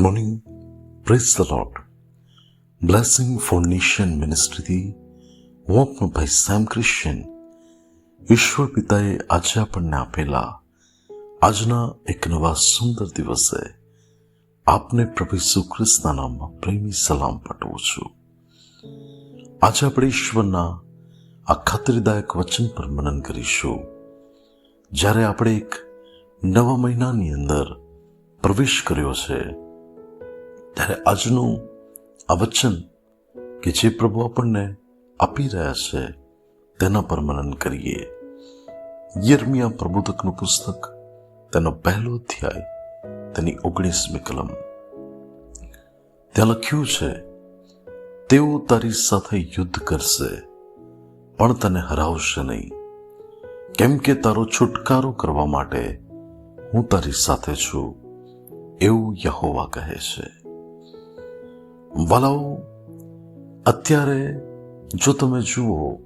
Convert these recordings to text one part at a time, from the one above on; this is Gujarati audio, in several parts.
Good morning praise the lord blessing for nation મિનિસ્ટ્રીથી હું આપનો ભાઈ સેમ ક્રિશ્ચિયન ઈશ્વર પિતાએ આજે આપણને આપેલા આજના એક નવા સુંદર દિવસે આપને પ્રભુ સુખ્રિસ્તના નામમાં પ્રેમી સલામ પાઠવું છું આજે આપણે ઈશ્વરના આ ખાતરીદાયક વચન પર મનન કરીશું જ્યારે આપણે એક નવા મહિનાની અંદર પ્રવેશ કર્યો છે ત્યારે આજનું આ વચન કે જે પ્રભુ આપણને આપી રહ્યા છે, તેના પર મનન કરીએ. યર્મિયા પ્રબોધકનું પુસ્તક, તેનો પહેલો અધ્યાય, તેની ઓગણીસમી કલમ. ત્યાં લખ્યું છે, તેઓ તારી સાથે યુદ્ધ કરશે, પણ તને હરાવશે નહીં. કેમ કે તારો છુટકારો કરવા માટે હું તારી સાથે છું, એવું યહોવા કહે છે. વાલાઓ અત્યારે જો તમે જુઓ,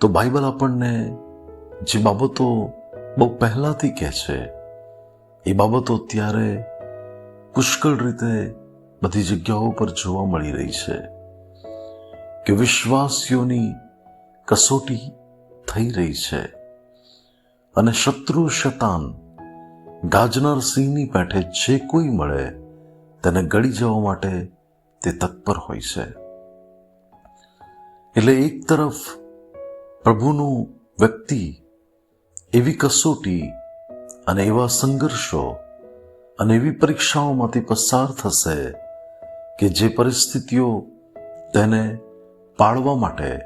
તો બાઇબલ આપણને જે બાબતો બહુ પહેલાંથી કહે છે, એ બાબતો અત્યારે પુષ્કળ રીતે બધી જગ્યાઓ પર જોવા મળી રહી છે કે વિશ્વાસીઓની કસોટી થઈ રહી છે અને શત્રુ શતાન ગાજનાર સિંહની પેઠે જે કોઈ મળે તેને ગળી જવા માટે તે તત્પર હોય છે. એટલે એક તરફ પ્રભુનું વ્યક્તિ એવી કસોટી અને એવા સંઘર્ષો અને એવી પરીક્ષાઓમાંથી પસાર થશે કે જે પરિસ્થિતિઓ તેને પાળવા માટે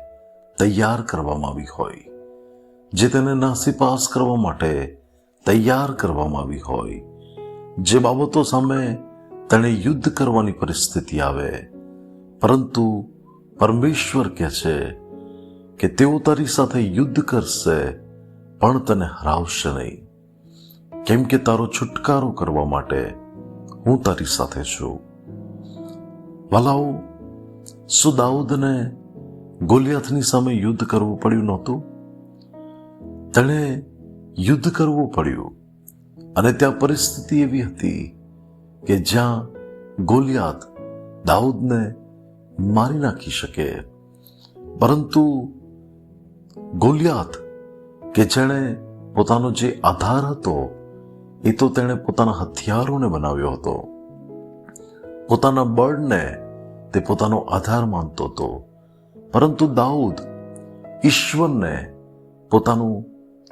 તૈયાર કરવામાં આવી હોય, જે તેને નાસીપાસ કરવા માટે તૈયાર કરવામાં આવી હોય, જે બાબતો સામે તેણે યુદ્ધ કરવાની પરિસ્થિતિ આવે. પરંતુ પરમેશ્વર કહે છે કે તેઓ તારી સાથે યુદ્ધ કરશે, પણ તને હરાવશે નહીં. કેમ કે તારો છુટકારો કરવા માટે હું તારી સાથે છું. વાલાઓ, શું દાઉદને ગોલિયાથની સામે યુદ્ધ કરવું પડ્યું નહોતું? તેણે યુદ્ધ કરવું પડ્યું અને ત્યાં પરિસ્થિતિ એવી હતી કે જ્યાં ગોલિયાત દાઉદને મારી નાખી શકે. પરંતુ ગોલિયાત કે જેણે પોતાનો જે આધાર હતો, એ તો તેણે પોતાના હથિયારોને બનાવ્યો હતો. પોતાના બળને તે પોતાનો આધાર માનતો હતો. પરંતુ દાઉદ ઈશ્વરને પોતાનું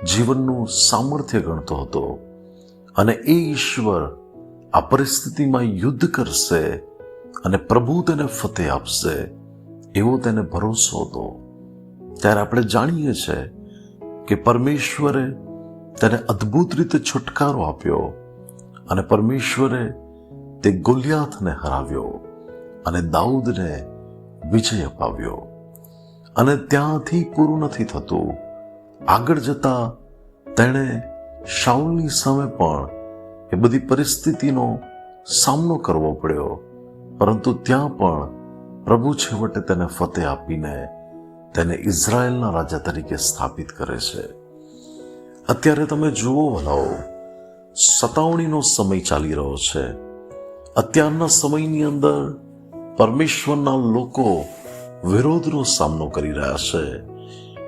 જીવનનું સામર્થ્ય ગણતો હતો. અને એ ઈશ્વર આ પરિસ્થિતિમાં યુદ્ધ કરશે અને પ્રભુ તેને ફતેહ આપશે, એવો તેને ભરોસો હતો. ત્યારે આપણે જાણીએ છીએ કે પરમેશ્વરે તેને અદ્ભુત રીતે છુટકારો આપ્યો અને પરમેશ્વરે તે ગોલિયાથને હરાવ્યો અને દાઉદને વિજય અપાવ્યો. અને ત્યાંથી પૂરું નથી થતું. આગળ જતા તેણે શાઉલની સામે પણ એ બધી પરિસ્થિતિનો સામનો કરવો પડ્યો. પરંતુ ત્યાં પણ પ્રભુ છેવટે તેને ફતેહ આપીને તેને ઇઝરાયલના રાજા તરીકે સ્થાપિત કરે છે. અત્યારે તમે જુઓ વલાઓ, સતાવણીનો સમય ચાલી રહ્યો છે. અત્યારના સમયની અંદર પરમેશ્વરના લોકો વિરોધનો સામનો કરી રહ્યા છે.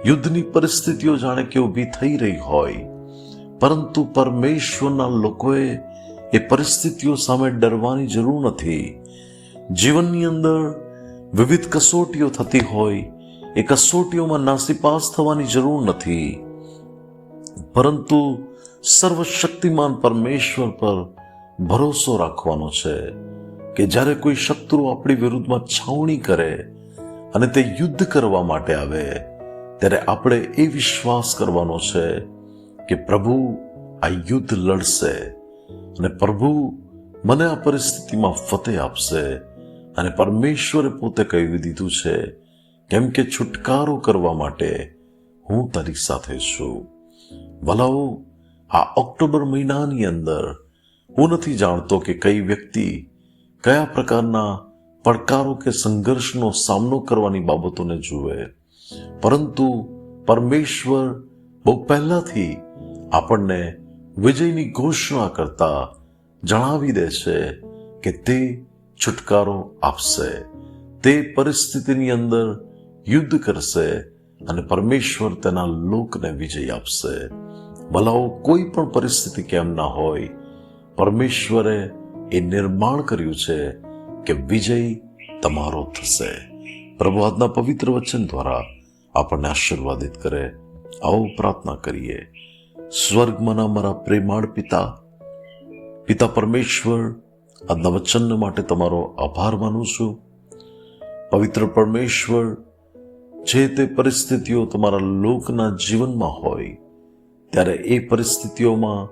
યુદ્ધની પરિસ્થિતિઓ જાણે કે ઊભી થઈ રહી હોય. પરંતુ પરમેશ્વરના લોકોએ એ પરિસ્થિતિઓ સામે ડરવાની જરૂર નથી. જીવનની અંદર વિવિધ કસોટીઓ થતી હોય, એ કસોટીઓમાં નાસીપાસ થવાની જરૂર નથી. પરંતુ સર્વશક્તિમાન પરમેશ્વર પર ભરોસો રાખવાનો છે કે જ્યારે કોઈ શત્રુ આપણી વિરુદ્ધમાં છાવણી કરે અને તે યુદ્ધ કરવા માટે આવે, ત્યારે આપણે એ વિશ્વાસ કરવાનો છે કે પ્રભુ, આ યુદ્ધ લડશે અને પ્રભુ મને આ પરિસ્થિતિમાં ફતેહ આપશે અને પરમેશ્વરે પોતે કહી દીધું છે, કેમ કે છુટકારો કરવા માટે હું તારી સાથે છું. ભલાઓ, આ ઓક્ટોબર મહિનાની અંદર હું નથી જાણતો કે કઈ વ્યક્તિ કયા પ્રકારના પડકારો કે સંઘર્ષનો સામનો કરવાની બાબતોને જુએ. પરંતુ પરમેશ્વર બહુ પહેલાથી આપણને વિજયની ઘોષણા કરતા જણાવી દે છે કે તે છુટકારો આપશે. તે પરિસ્થિતિની અંદર યુદ્ધ કરશે અને પરમેશ્વર તેના લોકને વિજય આપશે. ભલાઓ કોઈ પણ પરિસ્થિતિ કેમ ના હોય, પરમેશ્વરે એ નિર્માણ કર્યું છે કે વિજય તમારો થશે. પ્રભુ આજના પવિત્ર વચન દ્વારા આપણને આશીર્વાદિત કરે. આવો પ્રાર્થના કરીએ. સ્વર્ગમાંના મારા પ્રેમાળ પિતા પિતા પરમેશ્વર આજના વચન માટે તમારો આભાર માનું છું. પવિત્ર પરમેશ્વર, જે તે પરિસ્થિતિઓ તમારા લોકના જીવનમાં હોય, ત્યારે એ પરિસ્થિતિઓમાં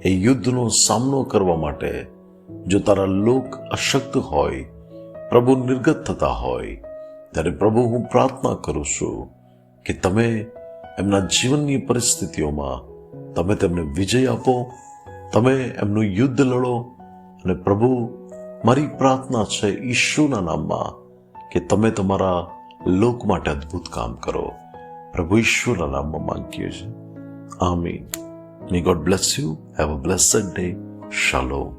એ યુદ્ધનો સામનો કરવા માટે જો તારા લોક અશક્ત હોય, પ્રભુ નિર્ગત થતા હોય, ત્યારે પ્રભુ હું પ્રાર્થના કરું છું કે તમે એમના જીવનની પરિસ્થિતિઓમાં તમે તેમને વિજય આપો, તમે એમનું યુદ્ધ લડો અને પ્રભુ, મારી પ્રાર્થના છે ઈશુના નામમાં કે તમે તમારા લોક માટે અદ્ભુત કામ કરો. પ્રભુ ઈશ્વરના નામમાં માંગીએ છીએ. આમીન. May God bless you have a blessed day શાલોમ